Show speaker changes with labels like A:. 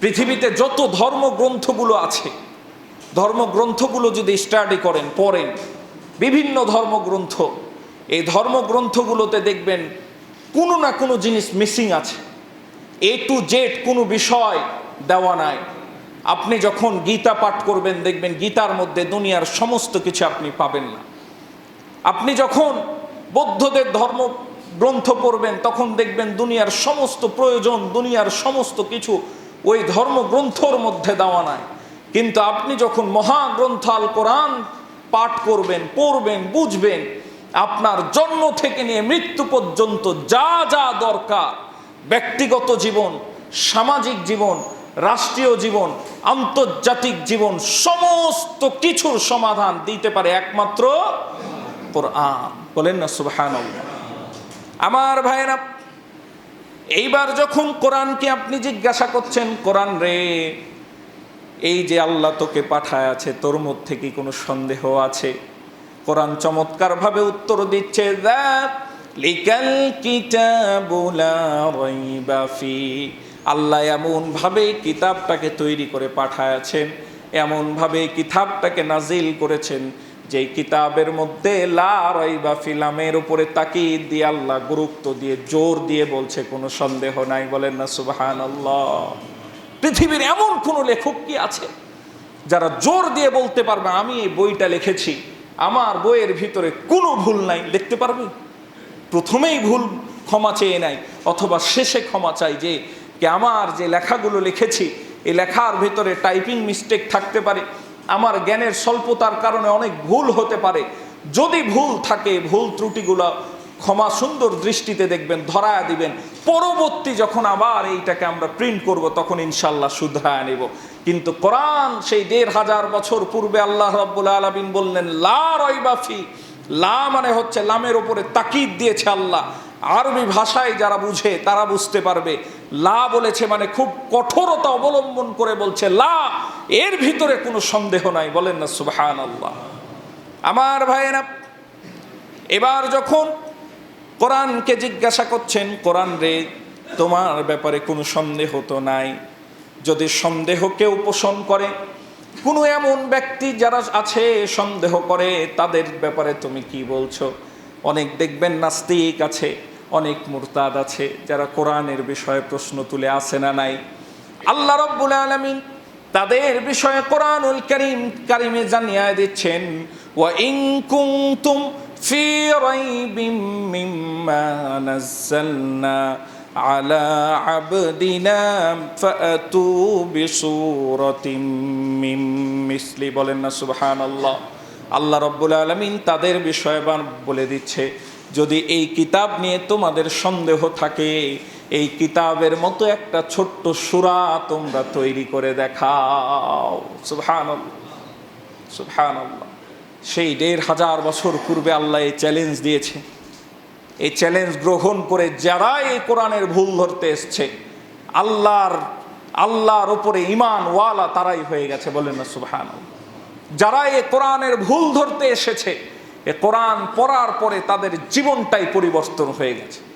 A: পৃথিবীতে যত ধর্মগ্রন্থগুলো আছে, ধর্মগ্রন্থগুলো যদি স্টাডি করেন, পড়েন, বিভিন্ন ধর্মগ্রন্থ, এই ধর্মগ্রন্থগুলোতে দেখবেন কোনো না কোনো জিনিস মিসিং আছে। এ টু জেড কোনো বিষয় দেওয়া নাই। আপনি যখন গীতা পাঠ করবেন, দেখবেন গীতার মধ্যে দুনিয়ার সমস্ত কিছু আপনি পাবেন না। আপনি যখন বৌদ্ধদের ধর্ম গ্রন্থ পড়বেন, তখন দেখবেন দুনিয়ার সমস্ত প্রয়োজন, দুনিয়ার সমস্ত কিছু ওই ধর্মগ্রন্থর মধ্যে দেওয়া নাই। কিন্তু আপনি যখন মহাগ্রন্থ আল কোরআন পাঠ করবেন, পড়বেন, বুঝবেন, আপনার জন্ম থেকে নিয়ে মৃত্যু পর্যন্ত যা যা দরকার, ব্যক্তিগত জীবন, সামাজিক জীবন, রাষ্ট্রীয় জীবন, আন্তর্জাতিক জীবন, সমস্ত কিছুর সমাধান দিতে পারে একমাত্র কোরআন। বলেন না সুবহান আমার ভাইয়েরা এইবার যখন কোরআনকে আপনি জিজ্ঞাসা করছেন, কোরআন রে, এই যে আল্লাহ তোকে পাঠায় আছে, তোর মধ্যে কি কোনো সন্দেহ আছে? কোরআন চমৎকারভাবে উত্তর দিচ্ছে, "যাক, লিকাল আল্লাহ এমনভাবে কিতাবটাকে তৈরি করে পাঠায়াছেন, এমনভাবে কিতাবটাকে নাজিল করেছেন যে কিতাবের মধ্যে ফিলামের উপরে তাকিদ দিয়ে আল্লাহ গুরুত্ব দিয়ে, জোর দিয়ে বলছে, কোনো সন্দেহ নাই। বলেন না, সুবহানাল্লাহ। পৃথিবীর এমন কোনো লেখক কি আছে যারা জোর দিয়ে বলতে পারবে, আমি এই বইটা লিখেছি, আমার বইয়ের ভিতরে কোনো ভুল নাই? দেখতে পারবে? প্রথমেই ভুল ক্ষমা চেয়ে নাই অথবা শেষে ক্ষমা চাই যে আমার যে লেখাগুলো লিখেছি, এই লেখার ভিতরে টাইপিং মিস্টেক থাকতে পারে। আমার জ্ঞানের স্বল্পতার কারণে অনেক ভুল হতে পারে। যদি ভুল থাকে, ভুল ত্রুটিগুলো ক্ষমা সুন্দর দৃষ্টিতে দেখবেন, ধরায়া দিবেন। পরবর্তী যখন আবার এইটাকে আমরা প্রিন্ট করব, তখন ইনশাল্লাহ শুধরায় নেব। কিন্তু কোরআন সেই দেড় হাজার বছর পূর্বে আল্লাহ রব্বুল আলমিন বললেন, লা রয়বাফি লা মানে হচ্ছে লামের ওপরে তাকিদ দিয়েছে আল্লাহ। আরবি ভাষায় যারা বুঝে, তারা বুঝতে পারবে। লা বলেছে মানে খুব কঠোরতা অবলম্বন করে বলছে, লা, এর ভিতরে কোনো সন্দেহ নাই। বলেন না সুবহান আল্লাহ আমার ভাইয়েরা, এবার যখন কোরআনকে জিজ্ঞাসা করছেন, কোরআন রে, তোমার ব্যাপারে কোনো সন্দেহ তো নাই? যদি সন্দেহ কেউ পোষণ করে, কোনো এমন ব্যক্তি যারা আছে, সন্দেহ করে, তাদের ব্যাপারে তুমি কি বলছো? অনেক দেখবেন নাস্তিক আছে। অনেক মুরতাদ আছে যারা কোরআনের বিষয়ে প্রশ্ন তুলে আসে না নাই আল্লাহ রব্বুল আলমিন তাদের বিষয়ে কোরআনুল করিম কারিমে জানিয়ে দিচ্ছেন ওয়া ইন কুনতুম ফি রাইবিম মিম্মা নাযালনা على عبدنا فأتوا بصورة من مثل বলেন না সুবহানাল্লাহ আল্লাহ রব্বুল আলমিন তাদের বিষয়ে বান- বলে দিচ্ছে যদি এই কিতাব নিয়ে তোমাদের সন্দেহ থাকে, এই কিতাবের মতো একটা ছোট্ট সুরা তোমরা তৈরি করে দেখাও। সুবহানাল্লাহ সেই দেড় হাজার বছর পূর্বে আল্লাহ এই চ্যালেঞ্জ দিয়েছে। এই চ্যালেঞ্জ গ্রহণ করে যারা এই কোরআনের ভুল ধরতে এসছে, আল্লাহর আল্লাহর ওপরে ইমান ওয়ালা তারাই হয়ে গেছে, বলেন না সুবহান যারা এই কোরআনের ভুল ধরতে এসেছে এ কোরআন পড়ার পরে তাদের জীবনটাই পরিবর্তন হয়ে গেছে।